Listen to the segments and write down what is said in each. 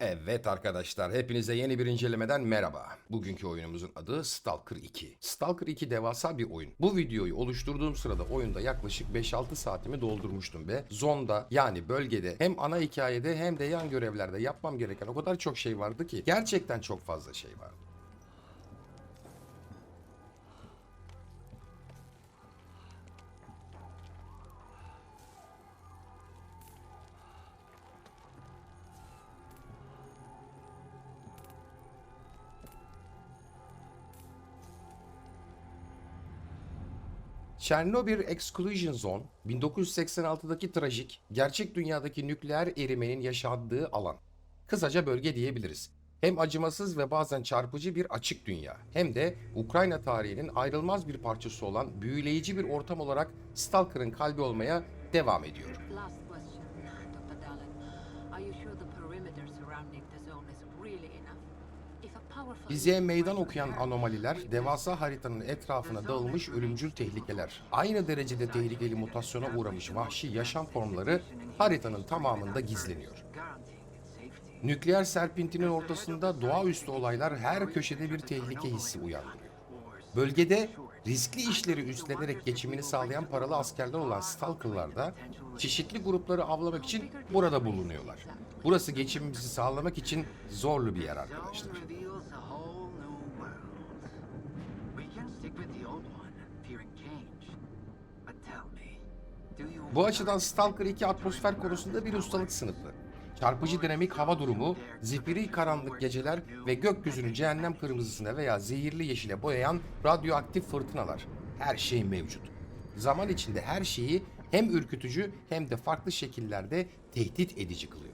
Evet arkadaşlar, hepinize yeni bir incelemeden merhaba. Bugünkü oyunumuzun adı Stalker 2. Stalker 2 devasa bir oyun. Bu videoyu oluşturduğum sırada oyunda yaklaşık 5-6 saatimi doldurmuştum ve zonda yani bölgede hem ana hikayede hem de yan görevlerde yapmam gereken o kadar çok şey vardı ki gerçekten çok fazla şey vardı. Chernobyl Exclusion Zone, 1986'daki trajik, gerçek dünyadaki nükleer erimenin yaşandığı alan. Kısaca bölge diyebiliriz. Hem acımasız ve bazen çarpıcı bir açık dünya, hem de Ukrayna tarihinin ayrılmaz bir parçası olan büyüleyici bir ortam olarak Stalker'ın kalbi olmaya devam ediyor. Bize meydan okuyan anomaliler, devasa haritanın etrafına dağılmış ölümcül tehlikeler, aynı derecede tehlikeli mutasyona uğramış vahşi yaşam formları haritanın tamamında gizleniyor. Nükleer serpintinin ortasında doğaüstü olaylar her köşede bir tehlike hissi uyandırıyor. Bölgede riskli işleri üstlenerek geçimini sağlayan paralı askerler olan Stalker'lar da çeşitli grupları avlamak için burada bulunuyorlar. Burası geçimimizi sağlamak için zorlu bir yer arkadaşlar. Bu açıdan Stalker 2 atmosfer konusunda bir ustalık sınıfı. Çarpıcı dinamik hava durumu, zifiri karanlık geceler ve gökyüzünü cehennem kırmızısına veya zehirli yeşile boyayan radyoaktif fırtınalar. Her şey mevcut. Zaman içinde her şeyi hem ürkütücü hem de farklı şekillerde tehdit edici kılıyor.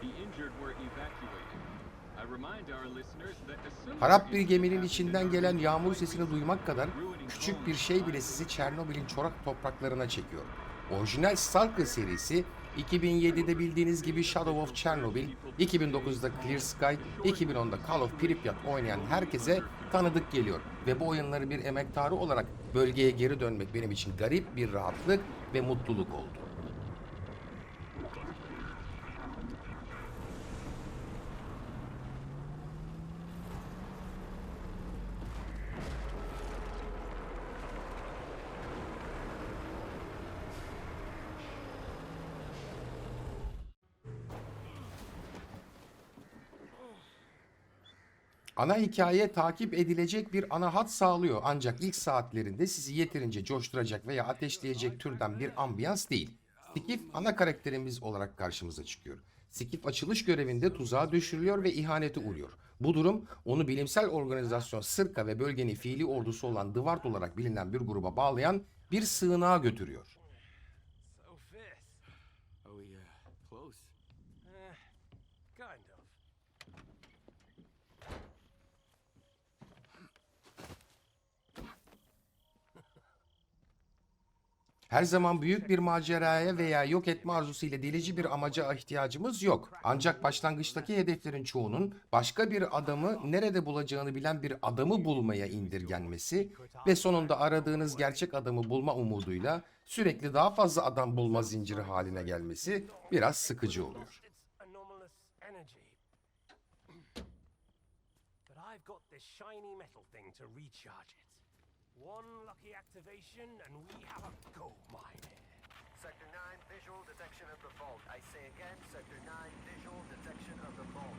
The injured were evacuated. Harap bir geminin içinden gelen yağmur sesini duymak kadar küçük bir şey bile sizi Çernobil'in çorak topraklarına çekiyor. Orijinal Stalker serisi 2007'de bildiğiniz gibi Shadow of Chernobyl, 2009'da Clear Sky, 2010'da Call of Pripyat oynayan herkese tanıdık geliyor. Ve bu oyunları bir emektarı olarak bölgeye geri dönmek benim için garip bir rahatlık ve mutluluk oldu. Ana hikaye takip edilecek bir ana hat sağlıyor ancak ilk saatlerinde sizi yeterince coşturacak veya ateşleyecek türden bir ambiyans değil. Skif ana karakterimiz olarak karşımıza çıkıyor. Skif açılış görevinde tuzağa düşürülüyor ve ihanete uğruyor. Bu durum onu bilimsel organizasyon Sırka ve bölgenin fiili ordusu olan Dıvart olarak bilinen bir gruba bağlayan bir sığınağa götürüyor. Her zaman büyük bir maceraya veya yok etme arzusuyla delici bir amaca ihtiyacımız yok. Ancak başlangıçtaki hedeflerin çoğunun başka bir adamı nerede bulacağını bilen bir adamı bulmaya indirgenmesi ve sonunda aradığınız gerçek adamı bulma umuduyla sürekli daha fazla adam bulma zinciri haline gelmesi biraz sıkıcı oluyor. I've got this shiny metal thing to recharge it. One lucky activation and we have a gold mine here. Sector 9, visual detection of the vault. I say again, Sector 9, visual detection of the vault.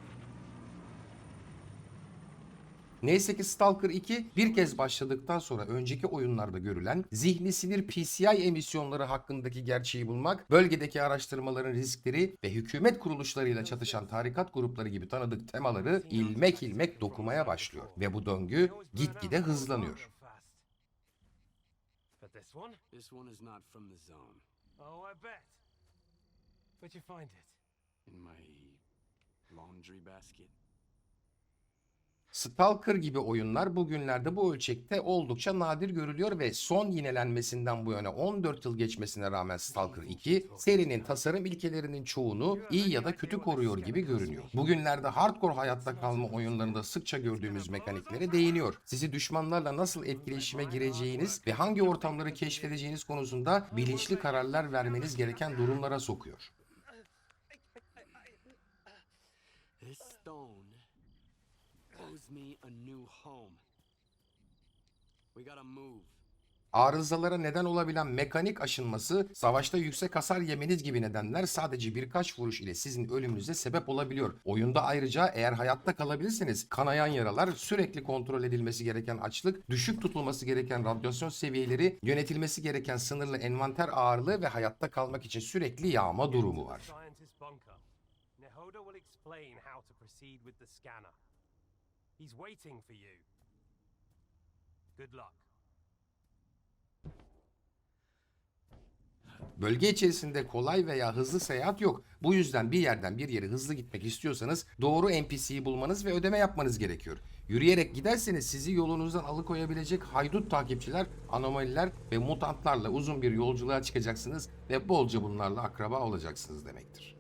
Neyse ki Stalker 2 bir kez başladıktan sonra önceki oyunlarda görülen zihni sinir PCI emisyonları hakkındaki gerçeği bulmak, bölgedeki araştırmaların riskleri ve hükümet kuruluşlarıyla çatışan tarikat grupları gibi tanıdık temaları ilmek ilmek dokumaya başlıyor ve bu döngü gitgide hızlanıyor. This one? This one is not from the zone. Oh, I bet. Where'd you find it? In my laundry basket. Stalker gibi oyunlar bugünlerde bu ölçekte oldukça nadir görülüyor ve son yinelenmesinden bu yana 14 yıl geçmesine rağmen Stalker 2 serinin tasarım ilkelerinin çoğunu iyi ya da kötü koruyor gibi görünüyor. Bugünlerde hardcore hayatta kalma oyunlarında sıkça gördüğümüz mekaniklere değiniyor. Sizi düşmanlarla nasıl etkileşime gireceğiniz ve hangi ortamları keşfedeceğiniz konusunda bilinçli kararlar vermeniz gereken durumlara sokuyor. Me a new home. We gotta move. Arızalara neden olabilen mekanik aşınması, savaşta yüksek hasar yemeniz gibi nedenler sadece birkaç vuruş ile sizin ölümünüze sebep olabiliyor. Oyunda ayrıca eğer hayatta kalabilirseniz kanayan yaralar, sürekli kontrol edilmesi gereken açlık, düşük tutulması gereken radyasyon seviyeleri, yönetilmesi gereken sınırlı envanter ağırlığı ve hayatta kalmak için sürekli yağma durumu var. Scientist bunker. Nehoda will explain how to proceed with the scanner. He's waiting for you. Good luck. Bölge içerisinde kolay veya hızlı seyahat yok. Bu yüzden bir yerden bir yere hızlı gitmek istiyorsanız doğru NPC'yi bulmanız ve ödeme yapmanız gerekiyor. Yürüyerek giderseniz sizi yolunuzdan alıkoyabilecek haydut takipçiler, anomaliler ve mutantlarla uzun bir yolculuğa çıkacaksınız ve bolca bunlarla akraba olacaksınız demektir.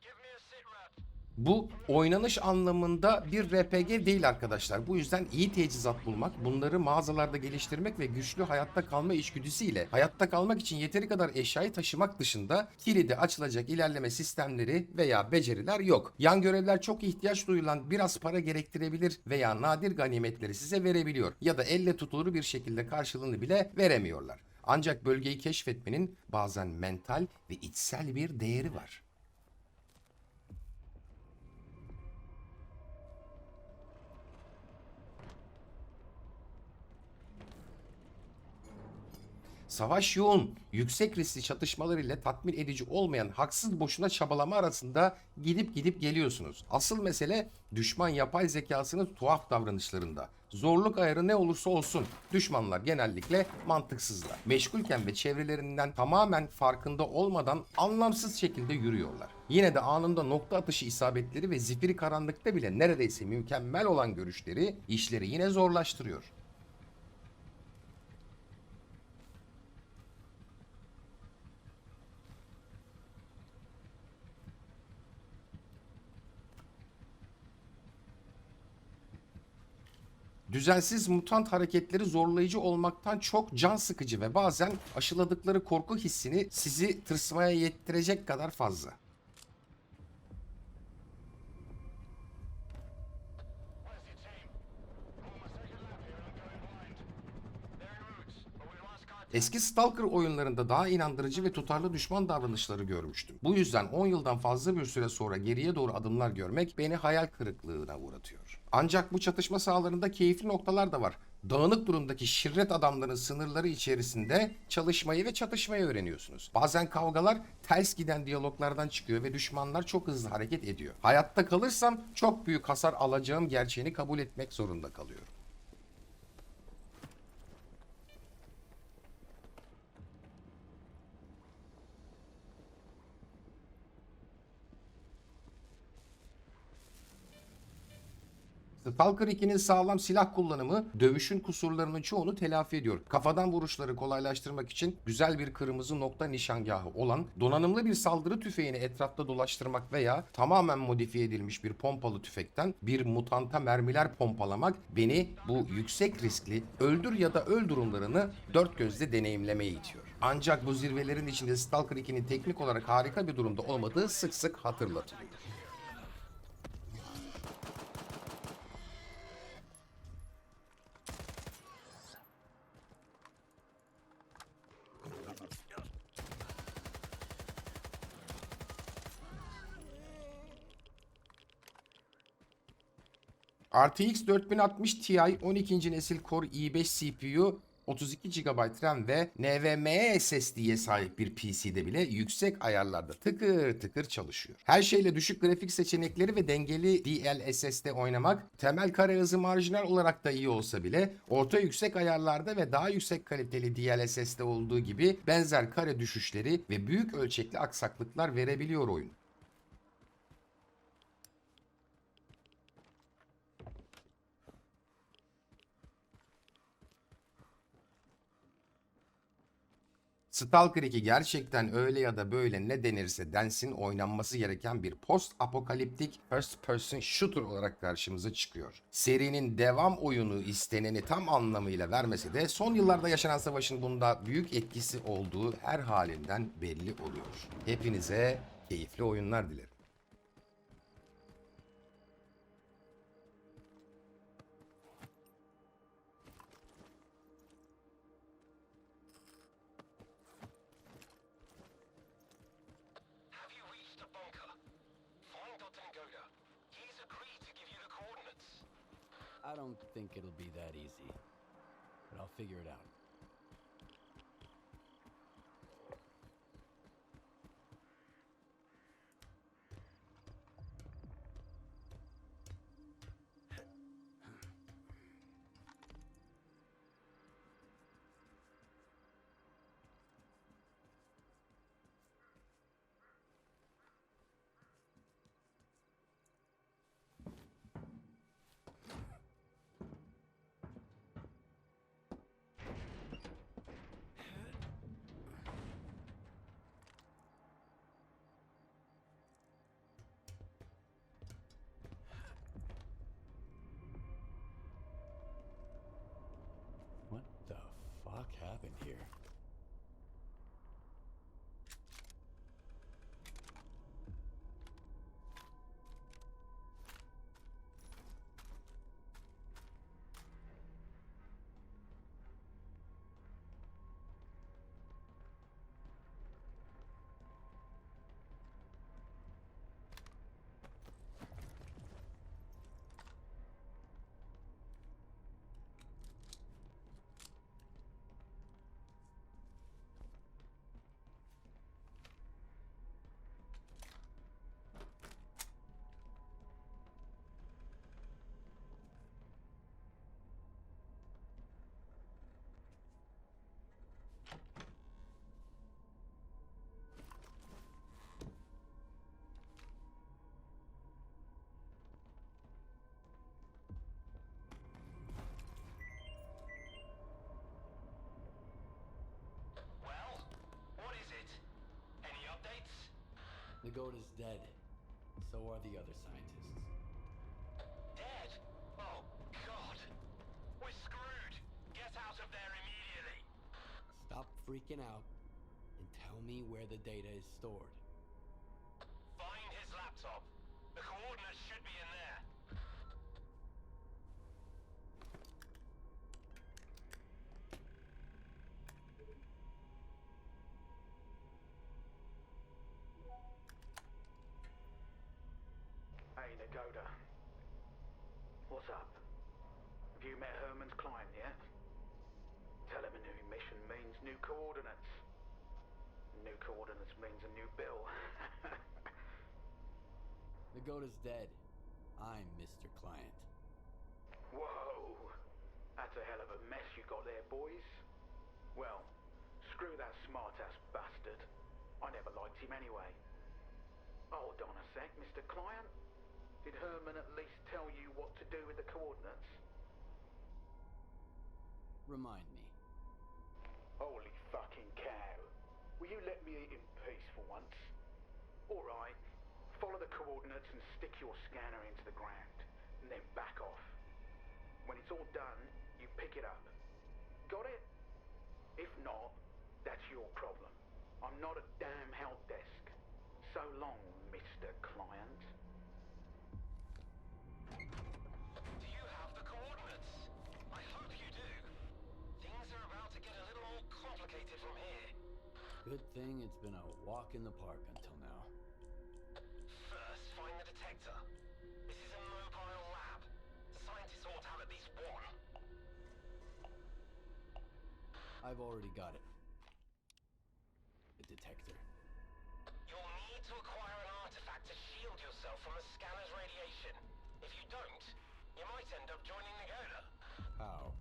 Give me a sit rep. Bu oynanış anlamında bir RPG değil arkadaşlar. Bu yüzden iyi teçhizat bulmak, bunları mağazalarda geliştirmek ve güçlü hayatta kalma içgüdüsüyle hayatta kalmak için yeteri kadar eşyayı taşımak dışında kilidi açılacak ilerleme sistemleri veya beceriler yok. Yan görevler çok ihtiyaç duyulan biraz para gerektirebilir veya nadir ganimetleri size verebiliyor ya da elle tutulur bir şekilde karşılığını bile veremiyorlar. Ancak bölgeyi keşfetmenin bazen mental ve içsel bir değeri var. Savaş yoğun, yüksek riskli çatışmalar ile tatmin edici olmayan haksız boşuna çabalama arasında gidip gidip geliyorsunuz. Asıl mesele düşman yapay zekasının tuhaf davranışlarında. Zorluk ayarı ne olursa olsun düşmanlar genellikle mantıksızlar. Meşgulken ve çevrelerinden tamamen farkında olmadan anlamsız şekilde yürüyorlar. Yine de anında nokta atışı isabetleri ve zifiri karanlıkta bile neredeyse mükemmel olan görüşleri işleri yine zorlaştırıyor. Düzensiz mutant hareketleri zorlayıcı olmaktan çok can sıkıcı ve bazen aşıladıkları korku hissini sizi tırsmaya yettirecek kadar fazla. Eski Stalker oyunlarında daha inandırıcı ve tutarlı düşman davranışları görmüştüm. Bu yüzden 10 yıldan fazla bir süre sonra geriye doğru adımlar görmek beni hayal kırıklığına uğratıyor. Ancak bu çatışma sahalarında keyifli noktalar da var. Dağınık durumdaki şirret adamların sınırları içerisinde çalışmayı ve çatışmayı öğreniyorsunuz. Bazen kavgalar ters giden diyaloglardan çıkıyor ve düşmanlar çok hızlı hareket ediyor. Hayatta kalırsam çok büyük hasar alacağım gerçeğini kabul etmek zorunda kalıyorum. Stalker 2'nin sağlam silah kullanımı dövüşün kusurlarının çoğunu telafi ediyor. Kafadan vuruşları kolaylaştırmak için güzel bir kırmızı nokta nişangahı olan donanımlı bir saldırı tüfeğini etrafta dolaştırmak veya tamamen modifiye edilmiş bir pompalı tüfekten bir mutanta mermiler pompalamak beni bu yüksek riskli öldür ya da öl durumlarını dört gözle deneyimlemeye itiyor. Ancak bu zirvelerin içinde Stalker 2'nin teknik olarak harika bir durumda olmadığı sık sık hatırlatılıyor. RTX 4060 Ti 12. nesil Core i5 CPU 32 GB RAM ve NVMe SSD'ye sahip bir PC'de bile yüksek ayarlarda tıkır tıkır çalışıyor. Her şeyle düşük grafik seçenekleri ve dengeli DLSS'de oynamak temel kare hızı marjinal olarak da iyi olsa bile orta yüksek ayarlarda ve daha yüksek kaliteli DLSS'de olduğu gibi benzer kare düşüşleri ve büyük ölçekli aksaklıklar verebiliyor oyun. Stalker 2 gerçekten öyle ya da böyle ne denirse densin oynanması gereken bir post apokaliptik first person shooter olarak karşımıza çıkıyor. Serinin devam oyunu isteneni tam anlamıyla vermese de son yıllarda yaşanan savaşın bunda büyük etkisi olduğu her halinden belli oluyor. Hepinize keyifli oyunlar dilerim. Don't think it'll be that easy. But I'll figure it out. Happened here? Nagoda's dead. So are the other scientists. Dead? Oh, God. We're screwed. Get out of there immediately. Stop freaking out and tell me where the data is stored. Find his laptop. The coordinates should be in there. Hey, Nagoda. What's up? Have you met Herman's client yet? Tell him a new mission means new coordinates. New coordinates means a new bill. Nagoda's dead. I'm Mr. Client. Whoa! That's a hell of a mess you got there, boys. Well, screw that smart-ass bastard. I never liked him anyway. Hold on a sec, Mr. Client. Did Herman at least tell you what to do with the coordinates? Remind me. Holy. Will you let me eat in peace for once? Alright. Follow the coordinates and stick your scanner into the ground. And then back off. When it's all done, you pick it up. Got it? If not, that's your problem. I'm not a damn help desk. So long, Mr. Client. Good thing it's been a walk in the park until now. First, find the detector. This is a mobile lab. Scientists ought to have at least one. I've already got it. The detector. You'll need to acquire an artifact to shield yourself from the scanner's radiation. If you don't, you might end up joining Nagoda. How?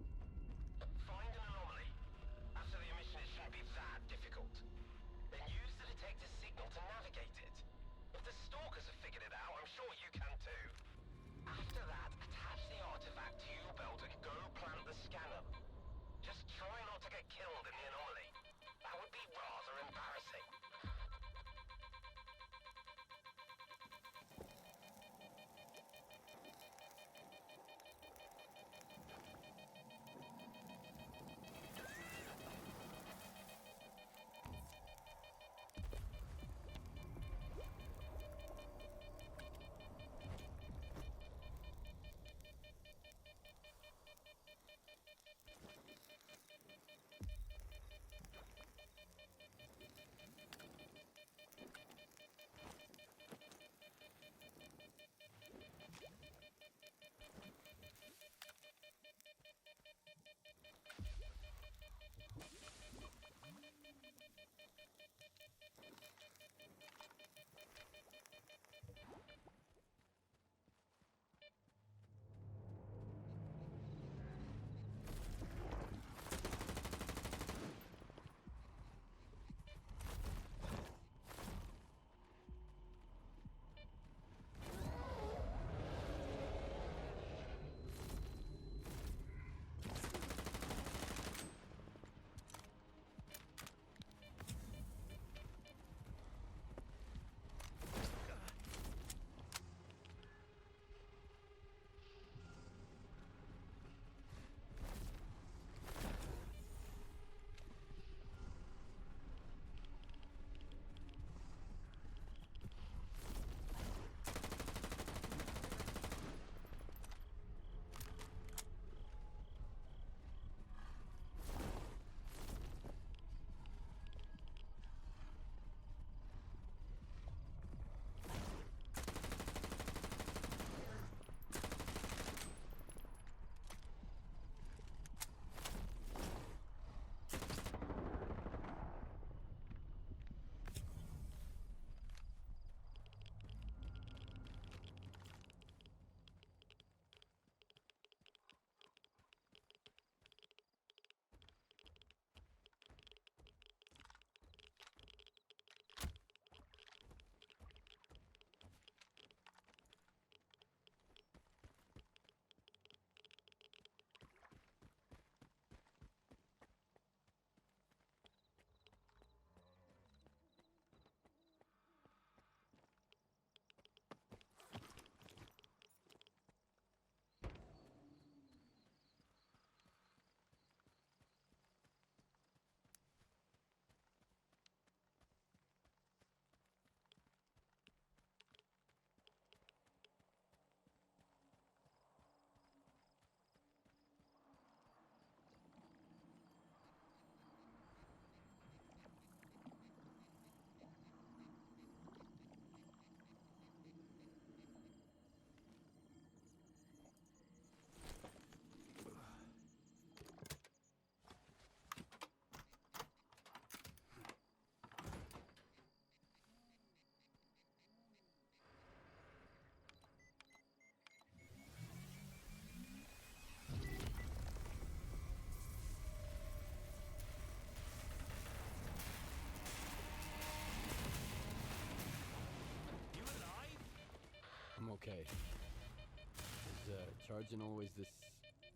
Is uh, charging always this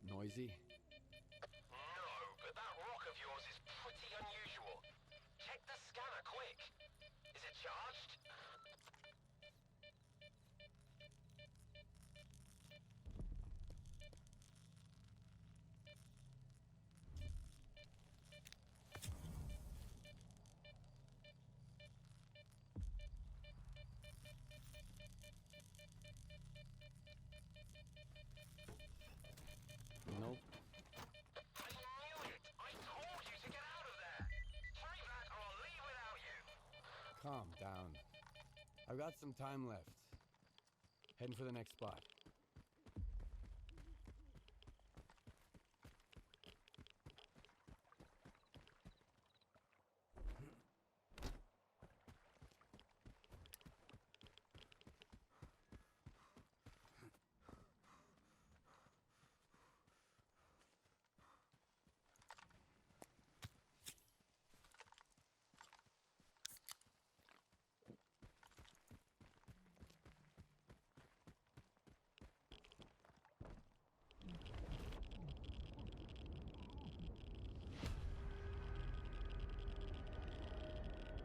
noisy? Calm down. I've got some time left. Heading for the next spot.